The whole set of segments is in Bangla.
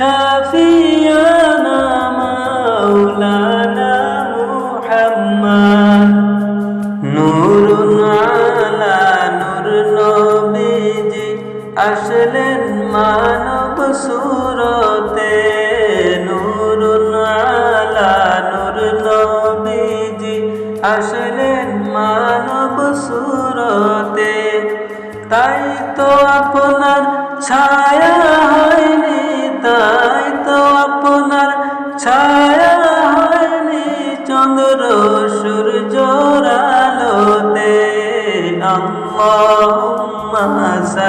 شفيعنا مولانا محمد নূর আলা নূর নবীজি আসলেন মানব সুরতে নূর আলা নূর নবীজি আসলেন মানব সুরতে তাই তো আপনার ছায়া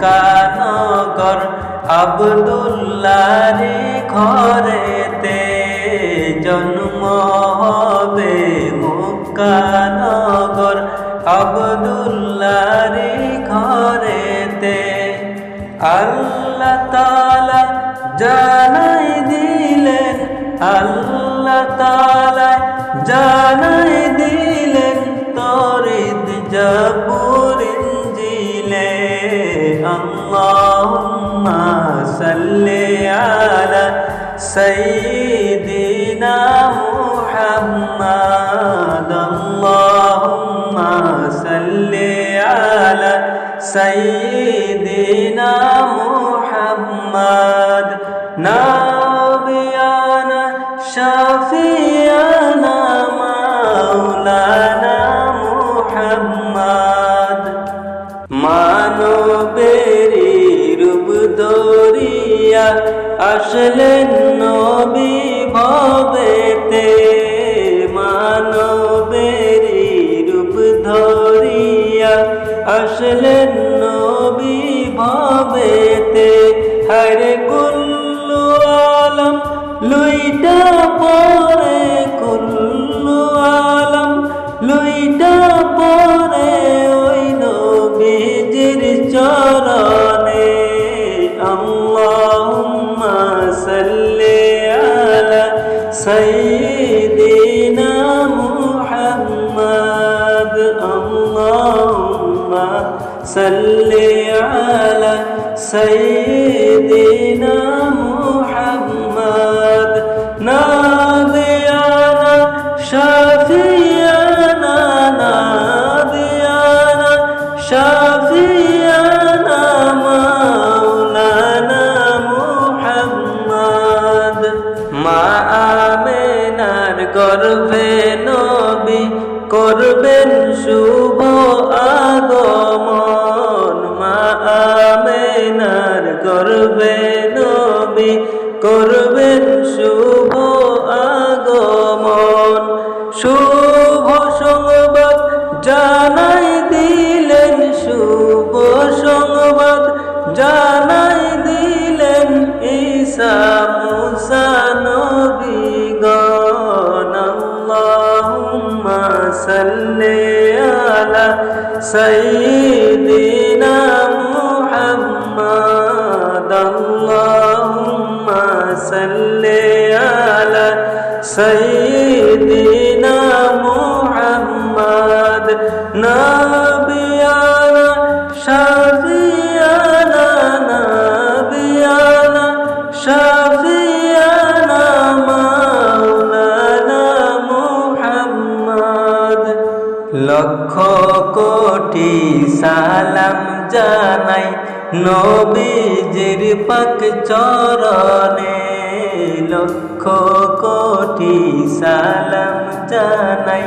মুক্কানগর আবদুল্লারি ঘরেতে জন্ম হবে মুক্কানগর আবদুল্লারি ঘরেতে। আল্লাহ সাইয়্যিদিনা মুহাম্মাদ আল্লাহুম্মা সাল্লি আলা সাইয়্যিদিনা মুহাম্মাদ নাবিয়ানা শাফিয়ানা মাওলানা মুহাম্মদ মানবেরি রূপ দরিয়া আসলেন নবী ভবেতে মানবেরি রূপ ধরিয়া। আসলেন নবী ভবেতে হরে কুল্লু আলম, লুইটা পরে কুল্লু আলম, লুইটা সাইয়্যিদিনা মুহাম্মদ নাবিয়ানা শাফিয়ানা নাবিয়ানা শাফিয়ানা মাওলানা মুহাম্মদ মা আমেনার গর্ভে নবী, করবেন শুভ আগমন করবেন শুভ আগমন, শুভ সংবাদ জানাই দিলেন, শুভ সংবাদ জানাই দিলেন ঈসা মুসা নবীগণ। আল্লাহুম্মা সাল্লি আলা সাইয়্যিদিনা সাইয়্যিদিনা মুহাম্মাদ নাবিয়ানা শাফিয়ানা নাবিয়ানা শাফিয়ানা মাওলানা মুহাম্মদ লক্ষ কোটি সালাম জানাই নবীজির পাক চরণে লক্ষ কোটি সালাম জানাই।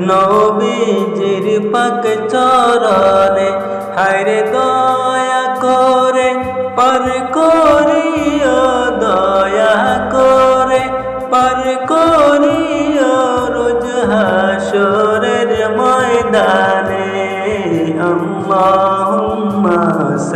নবীজির পাক চরণে, হায়রে দয়া করে, পার করিও দয়া করে, পার করিও রোজ হাসরের ময়দানে। আল্লাহুম্মা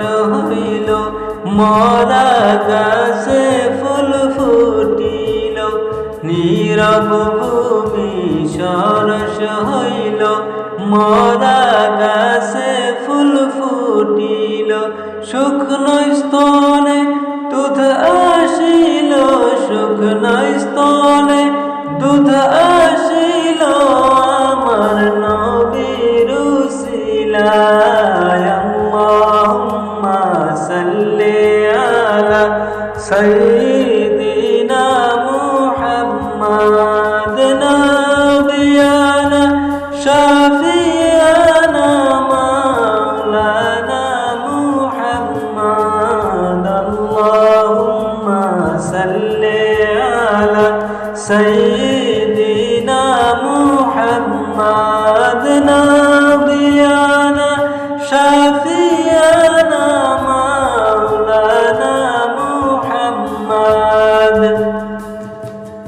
হইল মরা গাছে ফুল ফুটিল, নীরব ভূমি সরস হইল, মরা গাছে ফুল ফুটিল, শুকনো স্তনে সাইয়্যিদিনা মুহাম্মাদ নাবিয়ানা শাফিয়ানা